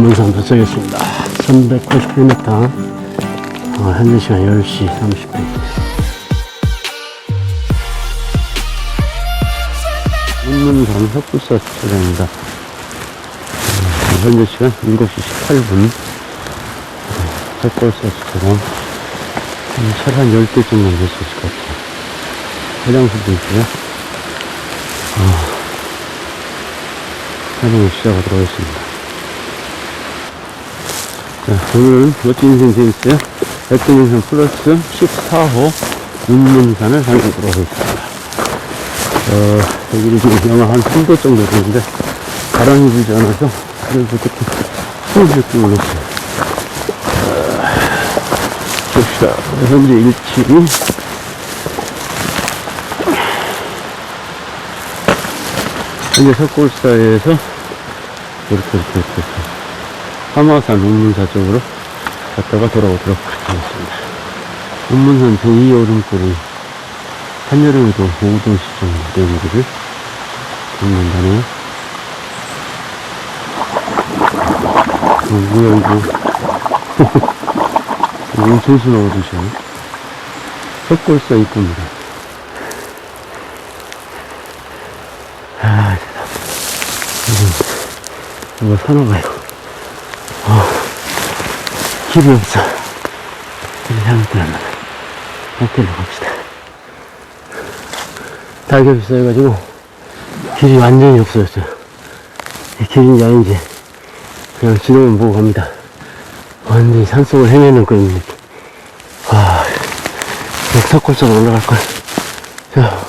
운문산 도착했습니다. 1189m, 어, 현재 시간 10시 30분. 운문산 흑불사 주차장입니다. 음, 현재 시간 7시 18분. 흑불사 주차장. 음, 차한 10대쯤만 될수 있을 것 같아요. 화장실도 있고요. 어, 촬영을 시작하도록 하겠습니다. 자, 오늘은 멋진 재밌어요. 백두인생 플러스 14호 운문산을 달리도록 하겠습니다. 어, 여기는 지금 영하 한 3도 정도 되는데, 바람이 불지 않아서, 그래도 조금 숨을 좀 올렸어요. 봅시다. 현재 일출이 현재 석골사에서 이렇게 이렇게, 이렇게 하마산 운문사 쪽으로 갔다가 돌아오도록 하겠습니다. 운문산 제2 오름골이 한여름에도 5도 시점 되는 길을 걷는다네요. 어, 뭐야 이거 엄청 수나오듯이요 석골사 입구입니다. 아, 이거, 이거 사나봐, 이거. 어, 길이 없어. 잘못 들었나. 호텔로 갑시다. 달걀이 쌓여가지고, 길이 완전히 없어졌어요. 이 길인지 아닌지, 그냥 지도만 보고 갑니다. 완전히 산속을 헤매는 느낌. 와, 석골사로 올라갈걸. 자,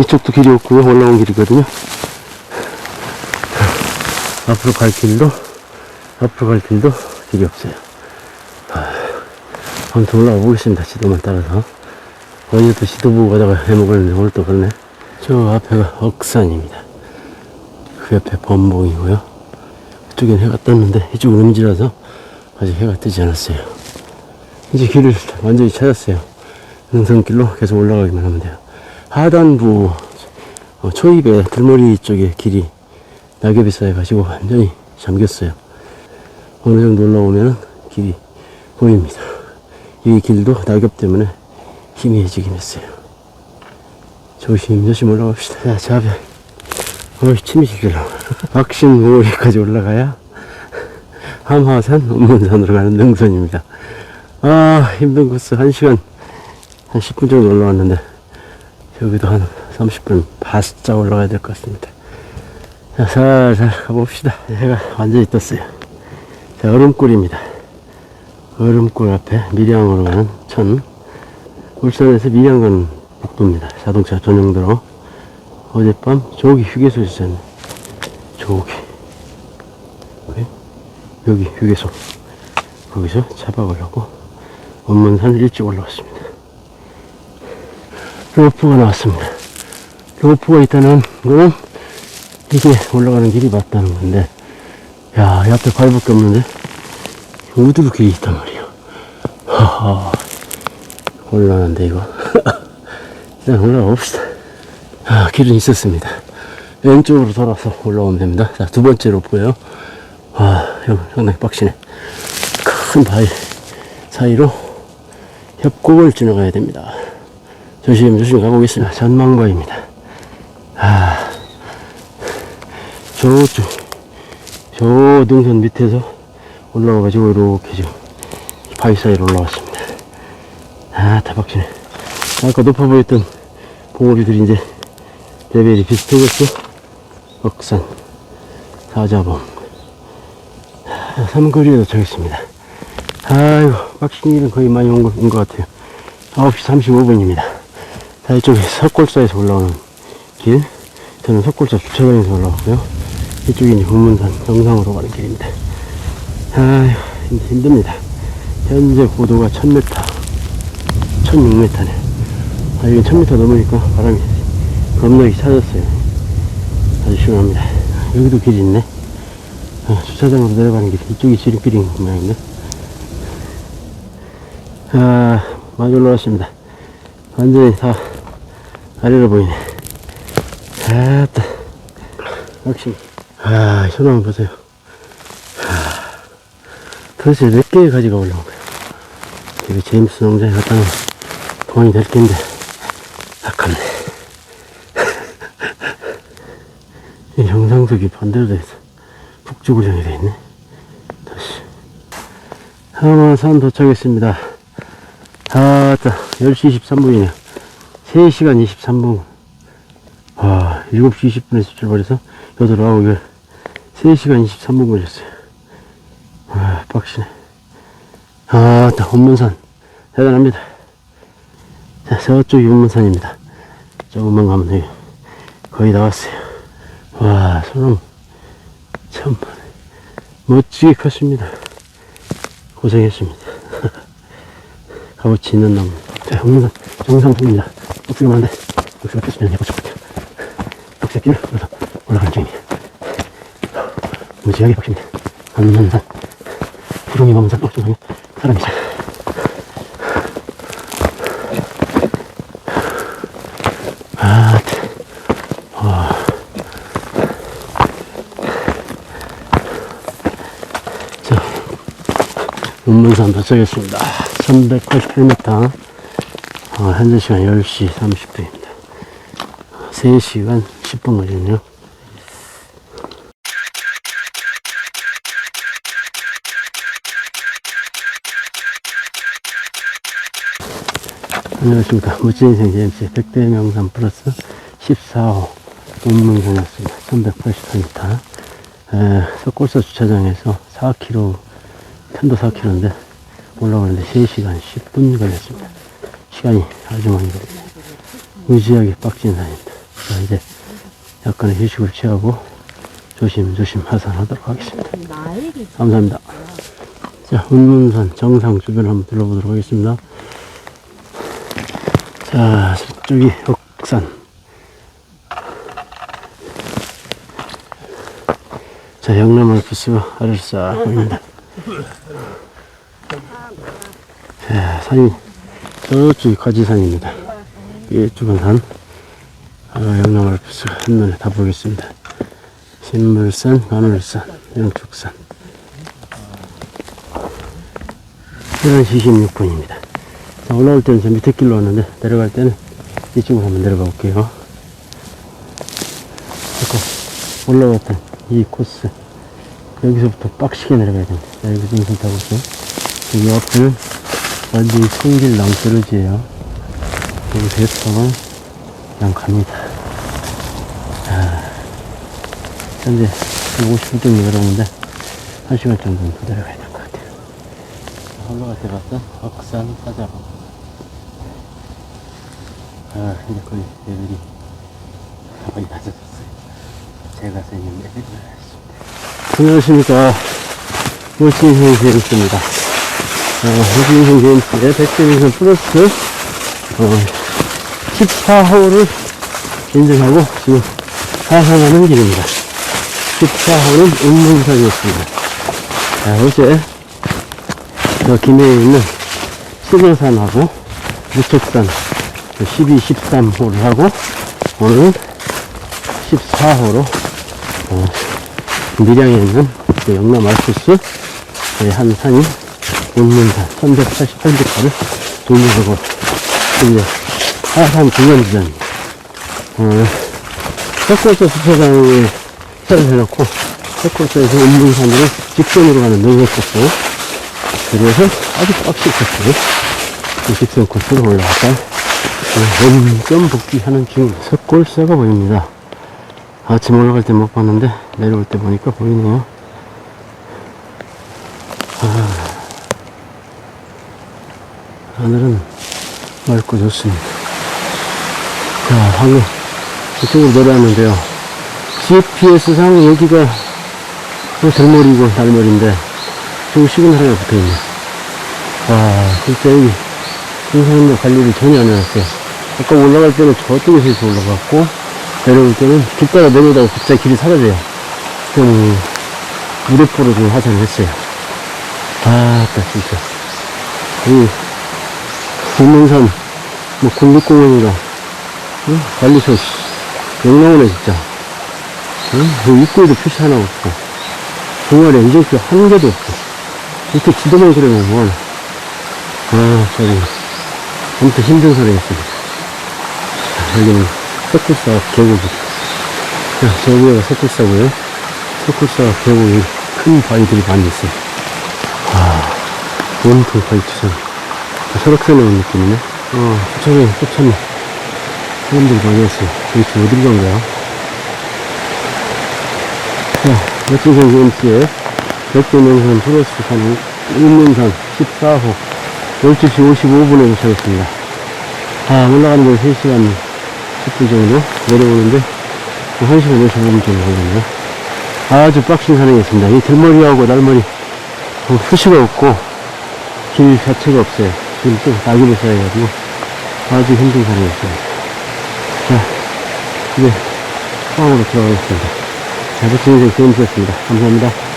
이쪽도 길이 없고요. 올라온 길이거든요. 앞으로 갈 길도, 앞으로 갈 길도 길이 없어요. 아, 아무튼 올라가 보겠습니다. 지도만 따라서. 어제도 지도 보고 가다가 해먹었는데 오늘 또 그러네. 저 앞에가 억산입니다. 그 옆에 범봉이고요. 이쪽엔 해가 떴는데 이쪽은 음지라서 아직 해가 뜨지 않았어요. 이제 길을 완전히 찾았어요. 능선길로 계속 올라가기만 하면 돼요. 하단부 어, 초입에 들머리 쪽에 길이 낙엽이 쌓여가지고 완전히 잠겼어요. 어느 정도 올라오면 길이 보입니다. 이 길도 낙엽 때문에 희미해지긴 했어요. 조심조심 올라갑시다. 자, 저 앞에 어이 침이 질질러. 박신모리까지 올라가야 함화산, 운문산으로 가는 능선입니다. 아, 힘든 코스. 1시간, 한 10분 정도 올라왔는데, 여기도 한 30분 바싹 올라가야 될 것 같습니다. 자, 살살 가봅시다. 해가 완전히 떴어요. 자, 얼음골입니다. 얼음골 앞에 밀양으로 가는 천. 울산에서 밀양 가는 국도입니다. 자동차 전용도로. 어젯밤 조기 휴게소 있었네. 왜? 여기 휴게소. 거기서 하고 원문산 일찍 올라왔습니다. 로프가 나왔습니다. 로프가 있다는 거는 이게 올라가는 길이 맞다는 건데, 야, 밟을 게 없는데, 우드로 길이 있단 말이야. 하하, 곤란한데, 이거. 일단 올라가 봅시다. 아, 길은 있었습니다. 왼쪽으로 돌아서 올라오면 됩니다. 자, 두 번째 로프예요 아, 여기 상당히 빡시네. 큰 바위 사이로 협곡을 지나가야 됩니다. 조심 조심 가보겠습니다. 전망바입니다. 아, 저쪽, 저 능선 밑에서 올라와가지고 이렇게 지금 바위 사이로 올라왔습니다. 아, 대박치네. 아까 높아 보였던 봉우리들이 이제 레벨이 비슷해졌어. 억산, 사자봉. 아, 삼거리에 도착했습니다. 아이고, 빡신 일은 거의 많이 온 것, 같아요. 9시 35분입니다. 자, 이쪽에 석골사에서 올라오는 길. 저는 석골사 주차장에서 올라왔고요. 이쪽이 이제 문문산 정상으로 가는 길입니다. 힘- 힘듭니다. 현재 고도가 1000m, 1600m 네. 아, 이게 1000m 넘으니까 바람이 겁나게 찾았어요. 아주 시원합니다. 여기도 길이 있네. 아, 주차장으로 내려가는 길. 이쪽이 지름길인 모양인데. 아, 많이 올라왔습니다. 완전히 다 아래로 보이네. 아따. 역시. 아, 소나무 보세요. 아, 도대체 몇 개의 가지가 올라온 거야. 이거 제임스 농장에 갖다 놓으면 돈이 될 텐데, 아깝네. 이 정상석이 반대로 돼 있어. 북쪽으로 정이 있네. 다시. 하마산 도착했습니다. 아, 따 10시 23분이네요. 3시간 23분. 와, 7시 20분에서 출발해서, 여덟, 아홉, 열. 3시간 23분 걸렸어요. 와, 빡시네. 아, 따, 운문산. 대단합니다. 자, 저쪽이 운문산입니다. 조금만 가면 돼요. 거의 다 왔어요. 와, 소름. 참, 멋지게 컸습니다. 고생했습니다. 값어치 있는 나무. 자, 홍문산 정상입니다. 꼭지가 많은데, 꼭지가 뺐으면 예뻐질 것 같아요. 독새끼를 올라, 올라가는 중이에요. 무지하게 빡십니다. 한문산, 구름이 먼산, 꼭지방에 사람이 잘. 아, 자, 운문산 도착했습니다. 388m. 어, 현재 시간 10시 30분입니다. 3시간 10분 걸리네요. 안녕하십니까. 인생 제임스 100대 명산 플러스 14호 운문산이었습니다. 1180m. 에, 석골사 주차장에서 4km, 편도 4km인데 올라오는데 3시간 10분 걸렸습니다. 시간이 아주 많이 걸리네요. 무지하게 빡친 산입니다. 자, 이제 약간의 휴식을 취하고 조심조심 하산하도록 하겠습니다. 감사합니다. 자, 운문산 정상 주변 한번 둘러보도록 하겠습니다. 자, 저쪽이 옥산. 자, 영남 알프스가 아래로 싹 보입니다. 자, 산이 저쪽이 가지산입니다. 이쪽은 산. 아, 영남 알프스가 한눈에 다 보이겠습니다. 신물산, 가물산, 영축산. 11시 26분입니다. 자, 올라올 때는 저 밑에 길로 왔는데, 내려갈 때는 이쪽으로 한번 내려가 볼게요. 아까 올라왔던 이 코스. 여기서부터 빡시게 내려가야 됩니다. 자, 여기 중선 타고 있어요. 여기 앞에는 완전히 성길 낭떠러지예요 여기서 해서 그냥 갑니다. 자, 현재 한 50분 정도 내려오는데, 1시간 정도는 더 내려가야 될 것 같아요. 올라갈 때 봤던 옥산 사자방. 아, 이제 거의 레벨이 거의 낮아졌어요. 제가 생긴 레벨이 낮았습니다. 안녕하십니까. 선생님 있습니다. 어, 멋진 선생님의 백대민선 플러스, 어, 14호를 인증하고 지금 하산하는 길입니다. 14호는 운문산이었습니다. 자, 어제 저 김해에 있는 수거산하고 무척산 12, 13호를 하고 오늘은 14호로 어, 밀양에 있는 그 영남 알프스 한 산인 운문산 1188m를 돌려보고 이제 하산 중간지점입니다. 어, 석골서 주차장에 차를 해놓고 석골서에서 운문산으로 직선으로 가는 능선 그래서 아주 빡시 코스로 이 직선 코스로 올라갔다 원점 복귀하는 중입니다. 석골사가 보입니다. 아침 올라갈 때 못 봤는데 내려올 때 보니까 보이네요. 아, 하늘은 맑고 좋습니다. 자, 방금 이쪽으로 내려왔는데요. GPS상 여기가 뭐 들머리고 달머리인데 지금 시그널 하나 붙어있네. 와, 진짜 여기 등산로 관리를 전혀 안 해놨어요. 아까 올라갈 때는 저쪽에서 이렇게 올라갔고, 내려올 때는 길 따라 내려오다가 갑자기 길이 사라져요. 그럼 무대포로 좀 하산을 했어요. 아, 딱 진짜. 이, 동문산, 뭐, 국립공원이라, 응? 관리소, 영롱하네, 진짜. 응? 뭐 입구에도 표시 하나 없고, 동아리 인증표 한 개도 없고, 이렇게 지도만 그려놓으면, 아, 저기, 아무튼 힘든 산이었습니다. 자, 여기는 석굴사 계곡이. 자, 저 위에가 석굴사고요. 석굴사 계곡이 큰 바위들이 많이 있어요. 아, 원통 바위 투성. 설악산에 온 느낌이네. 어, 저쪽에 포천 사람들이 많이 왔어요. 도대체 어디로 간 거야? 자, 멋진 선수 MC의 백대명산 플러스 산행 인문산 14호 12시 55분에 도착했습니다. 아, 올라가는 데 3시간 10분 정도 내려오는데 1시간 55분 정도 걸렸네요. 아주 빡신 산행이었습니다. 이 들머리하고 날머리 어, 수시가 없고 길 자체가 없어요. 지금 또 낙엽을 쌓여가지고 아주 힘든 산행이었습니다. 자, 이제 포항으로 들어가겠습니다. 자, 멋진 인생 재밌었습니다. 감사합니다.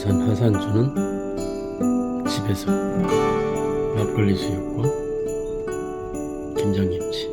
운문산 하산주는 집에서 막걸리 수육과 김장김치